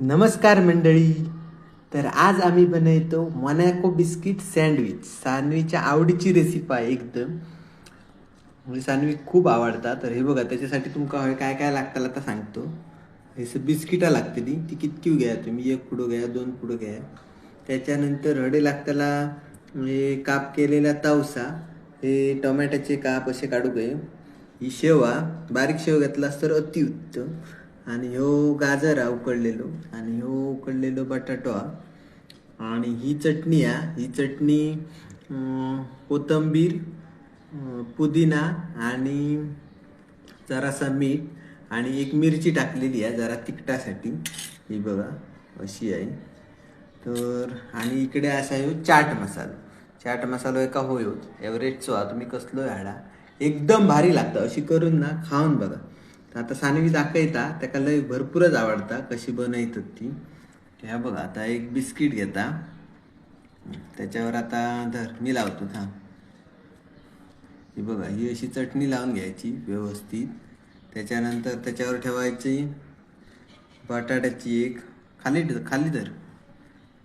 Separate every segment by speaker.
Speaker 1: नमस्कार मंडळी. तर आज आम्ही बनवतो मोनॅको बिस्किट सँडविच. सानवीच्या आवडीची रेसिपी आहे एकदम. म्हणजे सानवी खूप आवडतात. तर हे बघा त्याच्यासाठी तुमका हवे काय काय लागतं आता सांगतो. हे बिस्किटा लागतली ती कितकी घ्या तुम्ही? एक पुडो घ्या दोन पुडो घ्या. त्याच्यानंतर हडे लागताला म्हणजे काप केलेला तवसा हे टोमॅटोचे काप असे काढू गये. ही शेवा बारीक शेव घेतलास तर अतिउत्तम. आणि ह्यो गाजर हा उकडलेलो. आणि ह्यो उकडलेलो बटाटो हा. आणि ही चटणी हा. ही चटणी कोथंबीर कोथिंबीर पुदिना आणि जरासा मीठ आणि एक मिरची टाकलेली आहे जरा तिखटासाठी. ही बघा अशी आहे. तर आणि इकडे असा ह्यो चाट मसालो. चाट मसालो एका होयो एव्हरेजचो हा. तुम्ही कसलो हाडा. एकदम भारी लागतं. अशी करून ना खाऊन बघा. आता सानवी दाखयता त्याका लय भरपूरच आवडता कशी बनवतात ती. ह्या बघा आता एक बिस्किट घेता. त्याच्यावर आता धर मी लावतो थांब. ही बघा ही अशी चटणी लावून घ्यायची व्यवस्थित. त्याच्यानंतर त्याच्यावर ठेवायची बटाट्याची एक खाली खाली धर.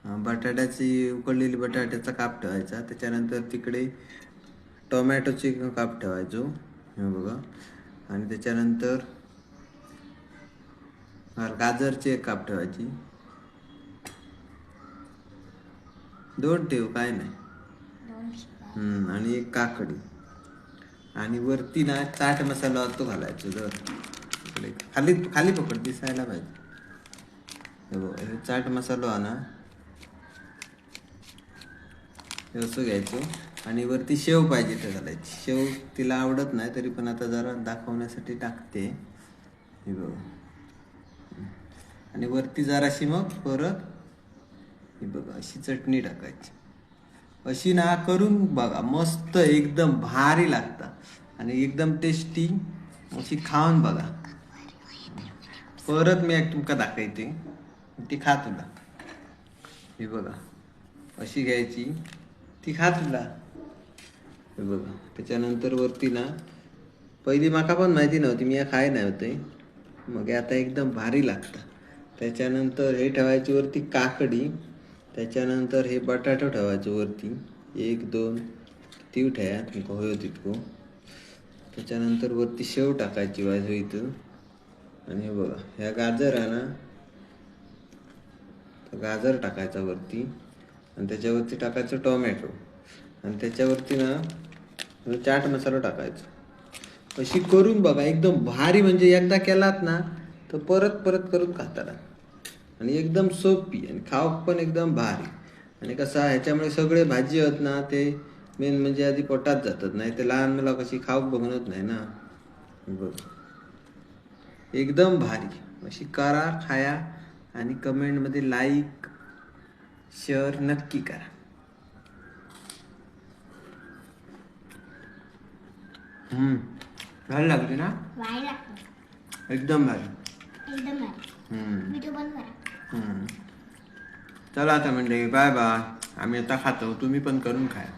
Speaker 1: बटाट्याची उकडलेली बटाट्याचा काप ठेवायचा. त्याच्यानंतर तिकडे टोमॅटोचे काप ठेवायचो. हे बघा. आणि त्याच्यानंतर हा, गाजरचे एक काप ठेवायची. दोन ठेव काय नाही. हम्म, आणि एक काकडी. आणि वरती ना चाट मसाला तो घालायचो जर. इकडे खाली खाली पकड दिसायला पाहिजे. हे बघ, हे चाट मसाला हा ना. हे असं घ्यायचो. आणि वरती शेव पाहिजे ते घालायची. शेव तिला आवडत नाही तरी पण आता जरा दाखवण्यासाठी टाकते. हे बघ. आणि वरती जराशी मग परत हे बघा अशी चटणी टाकायची. अशी ना करून बघा मस्त एकदम भारी लागतात. आणि एकदम टेस्टी अशी खाऊन बघा. परत मी एक तुमका दाखवते. ती खा तुला. हे बघा अशी घ्यायची. ती खा तुला. हे बघा त्याच्यानंतर वरती ना पहिली माका पण माहिती नव्हती मी या खाय नाही होते. मग आता एकदम भारी लागतं त्याच्यानंतर हे ठेवायची वरती काकडी त्याच्यानंतर हे बटाटो ठेवायचं वरती. एक दोन तीव ठेया तुमका होयो तितको. त्याच्यानंतर वरती शेव टाकायची वाजू इथं. आणि हे बघा ह्या गाजर आहे ना गाजर टाकायचा वरती. आणि त्याच्यावरती टाकायचं टोमॅटो. आणि त्याच्यावरती ना चाट मसाला टाकायचा. अशी करून बघा एकदम भारी म्हणजे एकदा केलात ना तर परत परत करून खाता आणि एकदम सोपी आणि खावक पण एकदम भारी. आणि कसं ह्याच्यामुळे सगळे भाजी आहेत ना ते मेन म्हणजे आधी पोटात जातात नाही ते लहान मुला कशी खाऊक बघणत नाही ना. बघ एकदम भारी. अशी करा खाया आणि कमेंटमध्ये लाईक शेअर नक्की करा. हम्म. भारी लागली ना? एकदम भारी.
Speaker 2: एकदम भारी.
Speaker 1: हम्म.
Speaker 2: व्हिडिओ बंद करा.
Speaker 1: हम्म. चला आता म्हणजे बाय बाय आम्ही आता खातो. तुम्ही पण करून खाया.